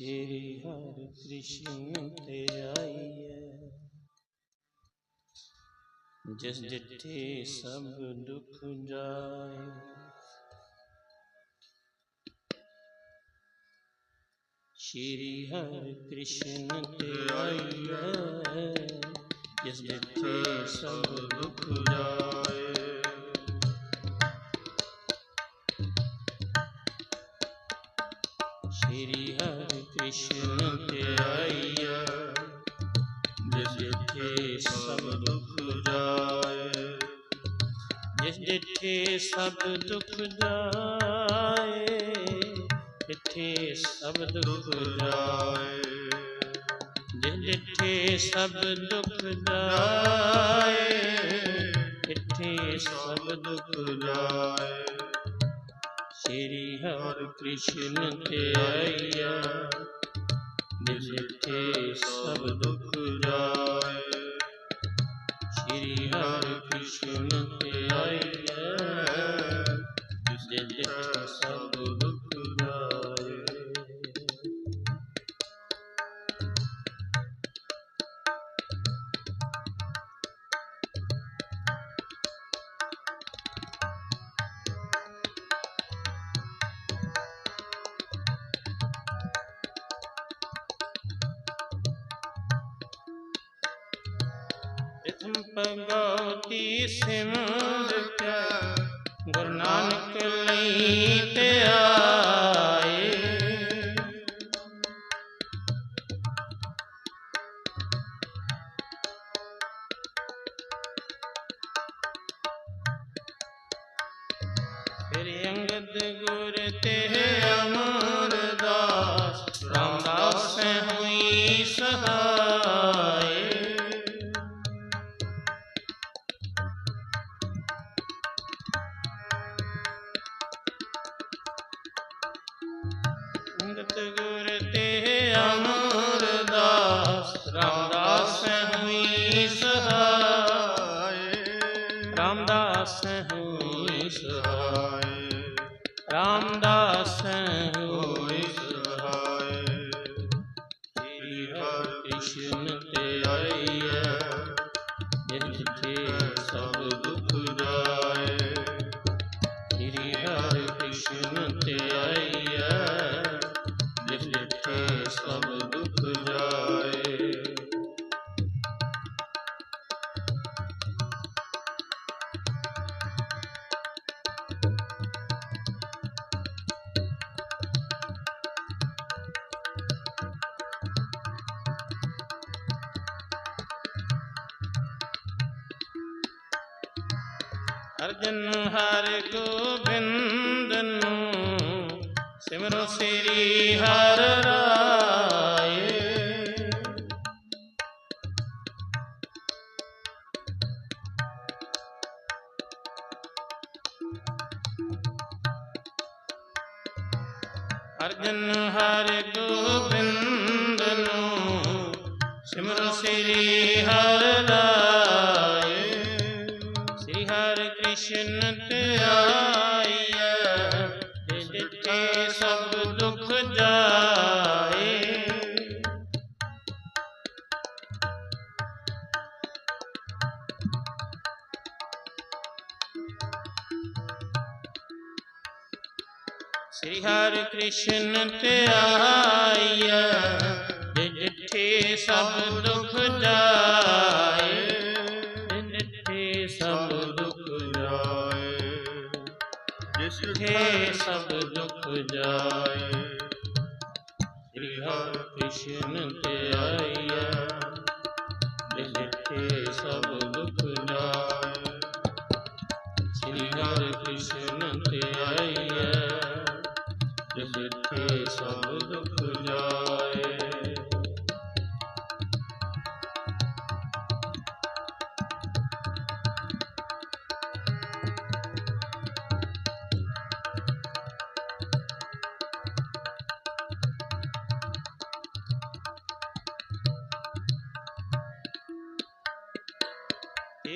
ਸ੍ਰੀ ਹਰ ਕ੍ਰਿਸ਼ਨ ਤੇ ਆਈਐ ਜਿਸ ਜਿੱਥੇ ਸਭ ਦੁਖ ਜਾਏ। ਸ਼੍ਰੀ ਹਰਿ ਕ੍ਰਿਸ਼ਨ ਤੇ ਆਈਐ ਜਿਸ ਜਿੱਥੇ ਸਭ ਦੁਖ ਜਾਏ। ਜਿਸ ਸਭ ਦੁਖ ਜਾਏ ਜਿੱਥੇ ਸਭ ਦੁਖ ਜਾਏ। ਜਿੱਥੇ ਸਭ ਦੁਖ ਜਾਏ ਜਿੱਥੇ ਸਭ ਦੁਖ ਜਾਏ। ਸ਼੍ਰੀ ਹਰਿ ਕ੍ਰਿਸ਼ਨ ਤੇ ਆਈਆ ਜਿੱਥੇ ਸਭ ਦੁਖ ਜਾਏ। ਭਗਉਤੀ ਸਿਮਰਤ ਗੁਰੂ ਨਾਨਕ ਲਈ ਤੇ ਆਏ। ਫਿਰ ਅੰਗਦ ਗੁਰ ਤੇ ਹੋਈ ਸਹਾਏ ਰਾਮਦਾਸ ਹੋਈ ਸਹਾਏ ਸ੍ਰੀ ਹਰਿ ਕ੍ਰਿਸ਼ਨ ਅਰਜਨ ਹਰ ਗੋਬਿੰਦ ਨੂੰ ਸਿਮਰੋ ਸ੍ਰੀ ਹਰ ਰਾਏ। ਅਰਜਨ ਹਰ ਗੋਬਿੰਦ ਨੂੰ ਸਿਮਰੋ ਸ੍ਰੀ ਹਰ ਰਾਏ। ਹਰਿ ਕ੍ਰਿਸ਼ਨ ਤੇ ਸਭ ਦੁਖ ਜਾਏ। ਸ੍ਰੀ ਹਰਿ ਕ੍ਰਿਸ਼ਨ ਤੇ ਆਈਐ ਜਿੱਥੇ ਸਭ ਦੁਖ ਜਾਏ। ਸੁਖੇ ਸਭ ਦੁਖ ਜਾਏ। ਸ੍ਰੀ ਹਰਿ ਕ੍ਰਿਸ਼ਨ ਤੇ ਆਇਆ ਜਿਸ ਜਿੱਥੇ ਸਭ ਦੁਖ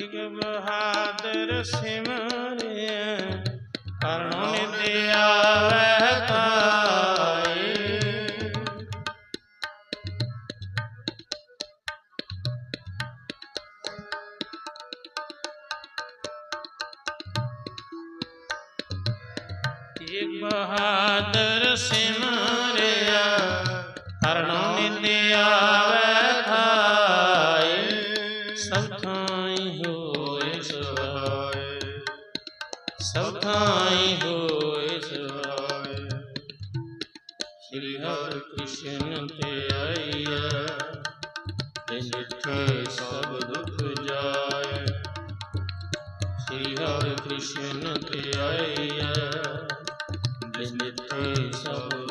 ਤੀਜ ਬਹਾਦਰ ਸਿਮਰਿਆ ਕਰਨੋ ਨਿਤ ਆਵੈ ਤਾਏ। ਬਹਾਦਰ ਸਿਮਰਿਆ ਕਰਨੋ ਨਿਤ ਨਾਹੀ ਸ੍ਰੀ ਹਰਿ ਕ੍ਰਿਸ਼ਨ ਤੇ ਆਈਐ ਤੇ ਮਿਠੇ ਸਭ ਦੁੱਖ ਜਾਏ। ਸ੍ਰੀ ਹਰਿ ਕ੍ਰਿਸ਼ਨ ਤੇ ਆਈਐ ਤੇ ਮਿਠੇ ਸਭ